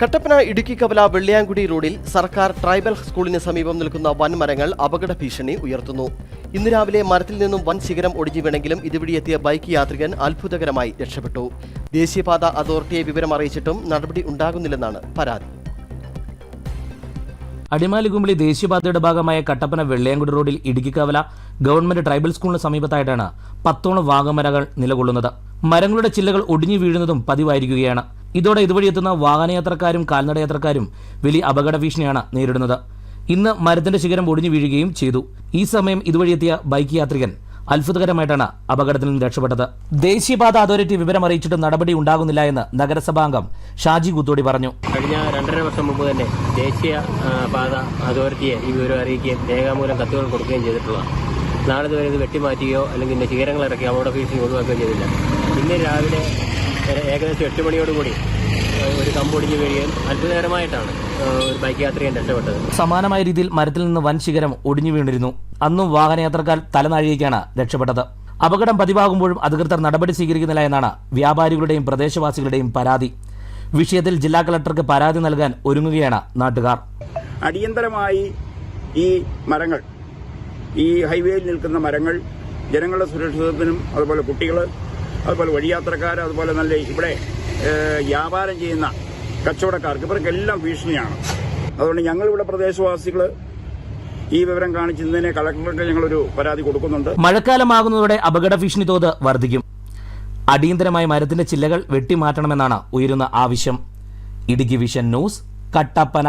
കട്ടപ്പന ഇടുക്കി കവല വെള്ളിയാങ്കുടി റോഡിൽ സർക്കാർ ട്രൈബൽ സ്കൂളിന് സമീപം നിൽക്കുന്ന വൻമരങ്ങൾ അപകട ഭീഷണി ഉയർത്തുന്നു. ഇന്ന് രാവിലെ മരത്തിൽ നിന്നും വൻ ശിഖരം ഒടിഞ്ഞു വീണെങ്കിലും ഇതുവഴി എത്തിയ ബൈക്ക് യാത്രികൻ അത്ഭുതകരമായി രക്ഷപ്പെട്ടു. ദേശീയപാത അതോറിറ്റിയെ വിവരം അറിയിച്ചിട്ടും നടപടി ഉണ്ടാകുന്നില്ലെന്നാണ് പരാതി. അടിമാലികുമ്പളി ദേശീയപാതയുടെ ഭാഗമായ കട്ടപ്പന വെള്ളിയാങ്കുടി റോഡിൽ ഇടുക്കിക്കവല ഗവൺമെന്റ് ട്രൈബൽ സ്കൂളിന് സമീപത്തായിട്ടാണ് പത്തോളം വാഗമരകൾ നിലകൊള്ളുന്നത്. മരങ്ങളുടെ ചില്ലകൾ ഒടിഞ്ഞു വീഴുന്നതും പതിവായിരിക്കുകയാണ്. ഇതോടെ ഇതുവഴി എത്തുന്ന വാഹനയാത്രക്കാരും കാൽനടയാത്രക്കാരും വലിയ അപകട ഭീഷണിയാണ് നേരിടുന്നത്. ഇന്ന് മരത്തിന്റെ ശിഖരം ഒടിഞ്ഞു വീഴുകയും ചെയ്തു. ഈ സമയം ഇതുവഴി എത്തിയ ബൈക്ക് യാത്രികൻ അത്ഭുതകരമായിട്ടാണ് അപകടത്തിൽ നിന്ന് രക്ഷപ്പെട്ടത്. ദേശീയപാത അതോറിറ്റി വിവരം അറിയിച്ചിട്ടും നടപടി ഉണ്ടാകുന്നില്ല എന്ന് നഗരസഭാംഗം ഷാജി കുത്തോടി പറഞ്ഞു. കഴിഞ്ഞ രണ്ടര വർഷം മുമ്പ് തന്നെ ദേശീയ പാത അതോറിറ്റിയെ ഈ വിവരം അറിയിക്കുകയും രേഖാമൂലം കത്തുകൾ കൊടുക്കുകയും ചെയ്തിട്ടുള്ളതാണ് നാളെ ഇതുവരെ ഇത് വെട്ടിമാറ്റുകയോ അല്ലെങ്കിൽ ഇതിന്റെ ശിഖരങ്ങൾ ഇറക്കി അപകട ഭീഷണി ഒഴിവാക്കുകയോ ചെയ്തില്ല. ഇന്ന് രാവിലെ ഏകദേശം എട്ട് മണിയോടുകൂടി കൂടി ഒരു കമ്പൊടിഞ്ഞ് വീഴുകയും അത്ഭുതകരമായിട്ടാണ് ഒരു ബൈക്ക് യാത്രികൻ രക്ഷപ്പെട്ടത്. സമാനമായ രീതിയിൽ മരത്തിൽ നിന്ന് വൻ ശിഖരം ഒടിഞ്ഞു വീണിരുന്നു. അന്നും വാഹനയാത്രക്കാർ തലനാഴികയ്ക്കാണ് രക്ഷപ്പെട്ടത്. അപകടം പതിവാകുമ്പോഴും അധികൃതർ നടപടി സ്വീകരിക്കുന്നില്ല എന്നാണ് വ്യാപാരികളുടെയും പ്രദേശവാസികളുടെയും പരാതി. വിഷയത്തിൽ ജില്ലാ കളക്ടർക്ക് പരാതി നൽകാൻ ഒരുങ്ങുകയാണ് നാട്ടുകാർ. അടിയന്തരമായി ഈ മരങ്ങൾ ഈ ഹൈവേയിൽ നിൽക്കുന്ന മരങ്ങൾ ജനങ്ങളുടെ സുരക്ഷിതത്വത്തിനും അതുപോലെ കുട്ടികൾ അതുപോലെ വഴിയാത്രക്കാർ അതുപോലെ നല്ല ഇവിടെ വ്യാപാരം ചെയ്യുന്ന കച്ചവടക്കാർക്ക് ഇവർക്കെല്ലാം ഭീഷണിയാണ്. അതുകൊണ്ട് ഞങ്ങളിവിടെ പ്രദേശവാസികൾ ഈ വിവരം കാണിച്ചതിനെ കളക്ടർക്ക് ഞങ്ങളൊരു പരാതി കൊടുക്കുന്നുണ്ട്. മഴക്കാലമാകുന്നതോടെ അപകട ഭീഷണി തോത് വർദ്ധിക്കും. അടിയന്തരമായി മരത്തിന്റെ ചില്ലകൾ വെട്ടിമാറ്റണമെന്നാണ് ഉയരുന്ന ആവശ്യം. Idukki Vision News Kattappana.